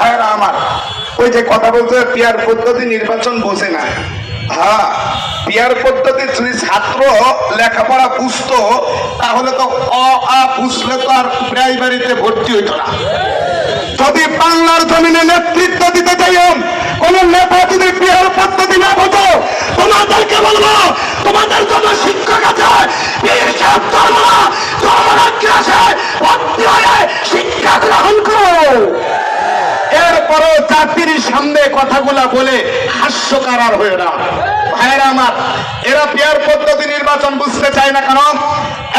ভাইরা আমার। ওই যে কথা হয়, পিয়ার পদ্ধতি নির্বাচন বোঝে না। হ্যাঁ পিয়ার পদ্ধতি যদি ছাত্র লেখাপড়া বুঝতো তাহলে তো অ আ বুঝলে তো আর প্রাইমারিতে ভর্তি হইতো না। যদি বাংলার জমিনে নেতৃত্ব দিতে চাই কোন নেতা যদি পিয়ার পদ্ধতি না বোঝো তোমাদেরকে বলব তোমাদের জন্য শিক্ষক আছে জাতির সামনে কথাগুলা বলে হাস্যকার আর হয়ে না। ভাইরা আমার, এরা পেয়ার পদ্ধতি নির্বাচন বুঝতে চায় না কেন?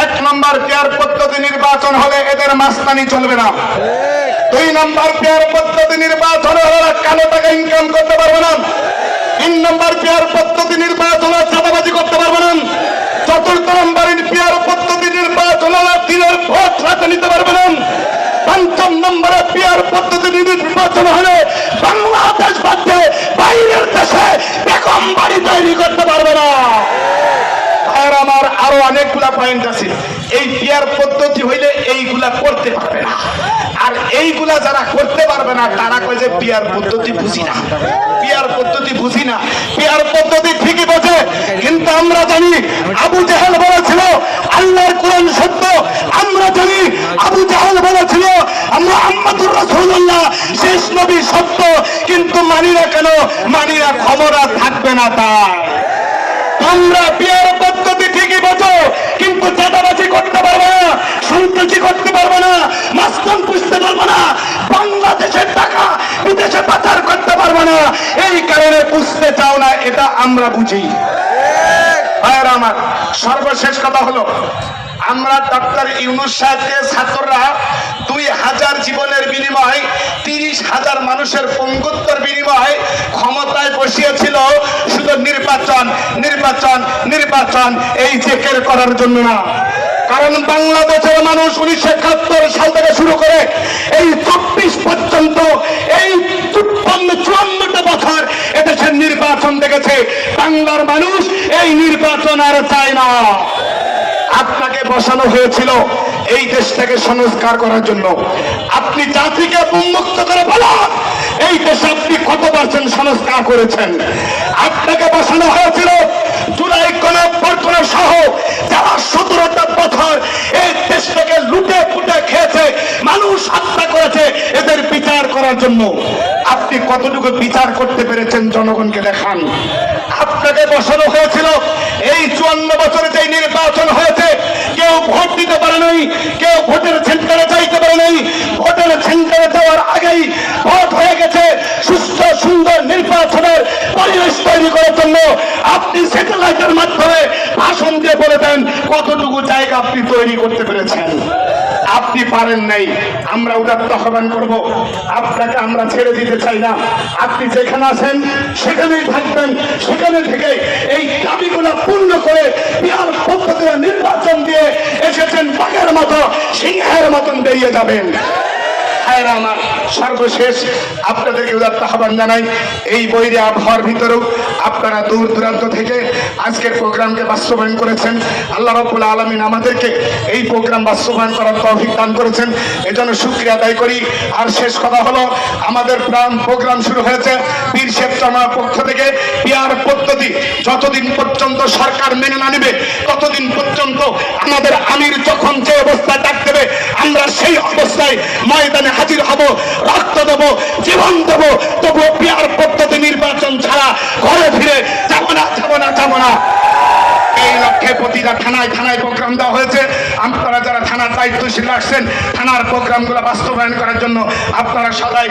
এক নম্বর পেয়ার পদ্ধতি নির্বাচন হলে এদের মাস্তানি চলবে না। দুই নম্বর পেয়ার পদ্ধতি নির্বাচন হলে কালো টাকা ইনকাম করতে পারবে না। তিন নম্বর পেয়ার পদ্ধতি নির্বাচন হলে চাঁদাবাজি করতে পারবে না। চতুর্থ নম্বর পেয়ার পদ্ধতি নির্বাচন হলে দিনের ভোট রাতে নিতে পারবে না। পঞ্চম নম্বরে পেয়ার পদ্ধতি বাংলাদেশ বাদে বাইরের দেশে বেগম বাড়ি তৈরি করতে পারবে না। আর আমার আরও অনেকগুলা পয়েন্ট আছে। এই পিয়ার পদ্ধতি হইলে এইগুলা করতে পারবে না। আর এইগুলা যারা করতে পারবে না, তারা কয় যে পিয়ার পদ্ধতি বুঝি না। পিয়ার পদ্ধতি বুঝি না। পিয়ার পদ্ধতি ঠিকই বোঝে, কিন্তু আমরা জানি আবু জাহেল বলেছিল আল্লাহর কোরআন সত্য আমরা জানি আবু জাহেল বলেছিল আমরা আহমদুর রাসূলুল্লাহ শেষ নবী সত্য কিন্তু মানি না কেন মানি না ক্ষমতা থাকবে না তাই তোমরা বিয়ের পদ্ধতি ঠিকই বোঝো, কিন্তু চাঁদাবাজি করতে পারবে না সন্ত্রাসী করতে পারবে না মাস্তান পুষতে পারবে না বাংলাদেশের টাকা বিদেশে পাচার করতে পারবে না। এই কারণে পুষতে চাও না, এটা আমরা বুঝি। ভাইয়েরা আমার, সর্বশেষ কথা হলো, আমরা ডক্টর ইউনুস সাহেবকে ছাত্ররা দুই হাজার জীবনের বিনিময় তিরিশ হাজার মানুষের পঙ্গুত্বর বিনিময় ক্ষমতায় বসিয়েছিল শুধু নির্বাচন নির্বাচন নির্বাচন, এই জেকের করার জন্য না। কারণ বাংলাদেশের মানুষ উনিশশো একাত্তর সাল থেকে শুরু করে এই চব্বিশ পর্যন্ত এই চুপ্পান্ন চুয়ান্নটা বছর এদেশের নির্বাচন দেখেছে। বাংলার মানুষ এই নির্বাচন আর চায় না। আপনাকে বসানো হয়েছিল এই দেশটাকে সংস্কার করার জন্য। আপনি জাতিকে উন্মুক্ত করে বলুন এই দেশে আপনি কত পার্সেন্ট সংস্কার করেছেন? আপনাকে বসানো হয়েছিল জুলাই গণঅভ্যর্থনা সহ যারা সতেরোটা বছর এই দেশটাকে লুটে ফুটে খেয়েছে, মানুষ হত্যা করেছে, এদের বিচার করার জন্য। আপনি কতটুকু বিচার করতে পেরেছেন জনগণকে দেখান। আপনাকে বসানো হয়েছিল, এই চুয়ান্ন বছরে যে নির্বাচন হয়েছে, কেউ ভোট দিতে পারে নাই, কেউ ভোটের তৈরি করার জন্য আপনি স্যাটেলাইটের মাধ্যমে ভাষণ দিয়ে বলে দেন কতটুকু জায়গা আপনি তৈরি করতে পেরেছেন। আপনি পারেন নাই, আমরা উদাত্ত আহ্বান করব। আপনাকে আমরা ছেড়ে দিতে চাই না। আপনি যেখানে আছেন, সেখানেই থাকবেন। সেখানে থেকে এই দাবিগুলো পূর্ণ করে বিহার পদ্ধতির নির্বাচন দিয়ে এসেছেন বাঘের মতো, সিংহের মতন বেরিয়ে যাবেন। ভাইয়েরা আমার সর্বশেষ আপনাদেরকে উদাত্ত আহ্বান জানাই, এই বৈরী আবহাওয়ার ভিতরেও আপনারা দূর দূরান্ত থেকে আজকের প্রোগ্রামকে বাস্তবায়ন করেছেন। আল্লাহ রাব্বুল আলমিন আমাদেরকে এই প্রোগ্রাম বাস্তবায়ন করার দান করেছেন। এজন্য শুক্রিয়া আদায় করি। আর শেষ কথা হলো, আমাদের প্রাণ প্রোগ্রাম শুরু হয়েছে বীর শেখ পক্ষ থেকে। পিয়ার পদ্ধতি, যতদিন পর্যন্ত সরকার মেনে না নেবে, ততদিন পর্যন্ত আমাদের আমির যখন যে অবস্থায় ডাক দেবে আমরা সেই অবস্থায় ময়দানে হাজির হব, রক্ত দেব, জীবন দেব। তবুও পিয়ার পদ্ধতি নির্বাচন ছাড়া ঘরে ফিরে যাব না যাব না যাব না। এই লক্ষ্যে প্রতিটা থানায় থানায় প্রোগ্রাম দেওয়া হয়েছে। আপনারা যারা থানার দায়িত্বশীল আসছেন, থানার প্রোগ্রামগুলো বাস্তবায়ন করার জন্য আপনারা সবাই